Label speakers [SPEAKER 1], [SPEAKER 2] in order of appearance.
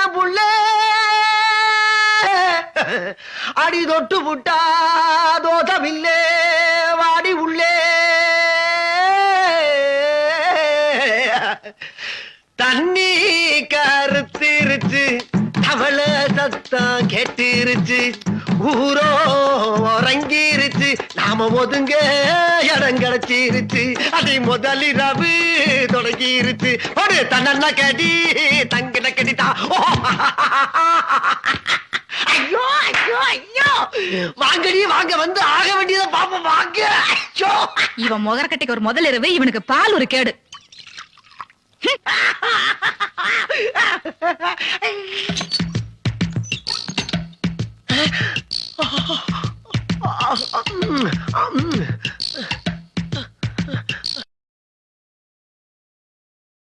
[SPEAKER 1] சின்ன புள்ள. அடி தொட்டு புட்டா தோதமில்லே வாடி உள்ளே. தண்ணி கருத்திருச்சு அவள சத்தம் கெட்டிருச்சு ஊரோ உறங்கிருச்சு நாம ஒதுங்க இடம் கிடைச்சிருச்சு அதை முதலிரவு தொடங்கிருச்சு. ஒரு தன்னன்னா கடி தங்கிட கடிதான் ஓ ஐயோ ஐயோ ஐயோ வாங்கடி வாங்க வந்து ஆக வேண்டியதை பாப்போம் வாங்க ஐயோ
[SPEAKER 2] இவன் முகரக்கட்டைக்கு ஒரு முதல் இரவு இவனுக்கு பால் ஒரு கேடு
[SPEAKER 1] ம்.